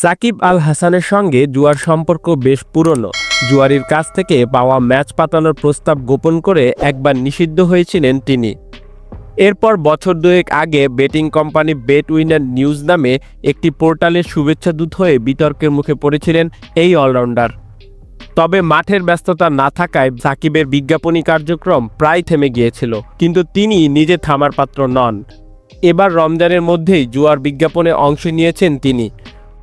সাকিব আল হাসানের সঙ্গে জুয়ার সম্পর্ক বেশ পুরনো। জুয়ারির কাছ থেকে পাওয়া ম্যাচ পাতানোর প্রস্তাব গোপন করে একবার নিষিদ্ধ হয়েছিলেন তিনি। এরপর বছর দুয়েক আগে betting company bet winner news নামে একটি পোর্টালের শুভেচ্ছা দূত হয়ে বিতর্কের মুখে পড়েছিলেন এই অলরাউন্ডার। তবে মাঠের ব্যস্ততা না থাকায় সাকিবের বিজ্ঞাপনী কার্যক্রম প্রায় থেমে গিয়েছিল, কিন্তু তিনি নিজে থামার পাত্র নন। এবার রমজানের মধ্যেই জুয়ার বিজ্ঞাপনে অংশ নিয়েছেন তিনি।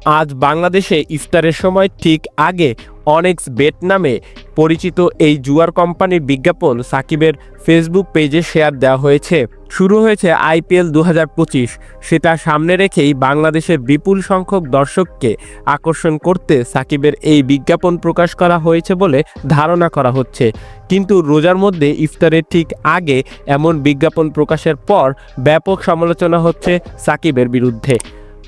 আজ বাংলাদেশে ইফতারের সময় ঠিক আগে অনেক্স বেট নামে পরিচিত এই জুয়ার কোম্পানির বিজ্ঞাপন সাকিবের ফেসবুক পেজে শেয়ার দেওয়া হয়েছে। শুরু হয়েছে আইপিএল দু হাজার পঁচিশ। সেটা সামনে রেখেই বাংলাদেশের বিপুল সংখ্যক দর্শককে আকর্ষণ করতে সাকিবের এই বিজ্ঞাপন প্রকাশ করা হয়েছে বলে ধারণা করা হচ্ছে। কিন্তু রোজার মধ্যে ইফতারের ঠিক আগে এমন বিজ্ঞাপন প্রকাশের পর ব্যাপক সমালোচনা হচ্ছে সাকিবের বিরুদ্ধে।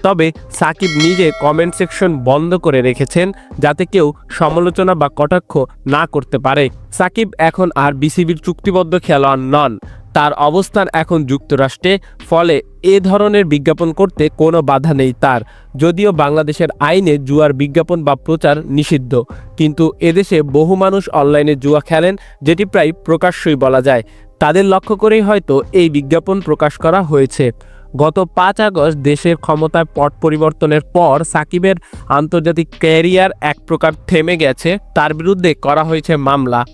তবে সাকিব নিজে কমেন্ট সেকশন বন্ধ করে রেখেছেন যাতে কেউ সমালোচনা বা কটাক্ষ না করতে পারে। সাকিব এখন আর বিসিবির চুক্তিবদ্ধ খেলোয়াড় নন। তার অবস্থান এখন যুক্তরাষ্ট্রে, ফলে এ ধরনের বিজ্ঞাপন করতে কোনো বাধা নেই তার। যদিও বাংলাদেশের আইনে জুয়ার বিজ্ঞাপন বা প্রচার নিষিদ্ধ। কিন্তু এদেশে বহু মানুষ অনলাইনে জুয়া খেলেন, যেটি প্রায় প্রকাশ্যই বলা যায়। তাদের লক্ষ্য করেই হয়তো এই বিজ্ঞাপন প্রকাশ করা হয়েছে। গত পাঁচ আগস্ট দেশের ক্ষমতায় পট পরিবর্তনের পর সাকিবের আন্তর্জাতিক ক্যারিয়ার এক প্রকার থেমে গেছে, তার বিরুদ্ধে করা হয়েছে মামলা।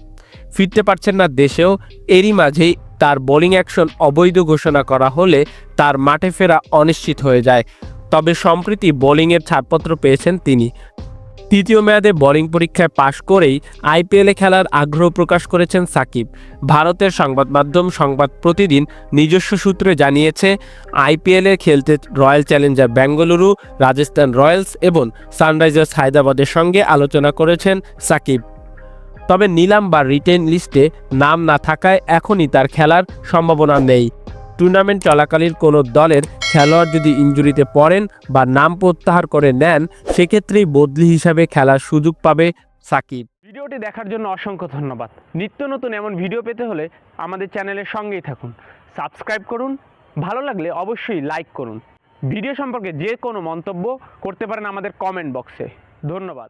ফিরতে পারছেন না দেশেও, এরই মাঝেই তার বোলিং অ্যাকশন অবৈধ ঘোষণা করা হলে তার মাঠে ফেরা অনিশ্চিত হয়ে যায়। তবে সম্প্রতি বোলিংয়ের ছাড়পত্র পেয়েছেন তিনি। তৃতীয় মেয়াদে বোলিং পরীক্ষায় পাশ করেই আইপিএলে খেলার আগ্রহ প্রকাশ করেছেন সাকিব। ভারতের সংবাদ মাধ্যম সংবাদ প্রতিদিন নিজস্ব সূত্রে জানিয়েছে, আইপিএলে খেলতে royal challenger Bengaluru, Rajasthan royals এবং সানরাইজার্স হায়দ্রাবাদের সঙ্গে আলোচনা করেছেন সাকিব। তবে নিলাম বা রিটেন লিস্টে নাম না থাকায় এখনই তার খেলার সম্ভাবনা নেই। টুর্নামেন্ট চলাকালীন কোনো দলের খেলোয়াড় যদি ইঞ্জুরিতে পড়েন বা নাম প্রত্যাহার করে নেন, সেক্ষেত্রেই বদলি হিসাবে খেলার সুযোগ পাবে সাকিব। ভিডিওটি দেখার জন্য অসংখ্য ধন্যবাদ। নিত্য নতুন এমন ভিডিও পেতে হলে আমাদের চ্যানেলের সঙ্গেই থাকুন। সাবস্ক্রাইব করুন, ভালো লাগলে অবশ্যই লাইক করুন। ভিডিও সম্পর্কে যে কোনো মন্তব্য করতে পারেন আমাদের কমেন্ট বক্সে। ধন্যবাদ।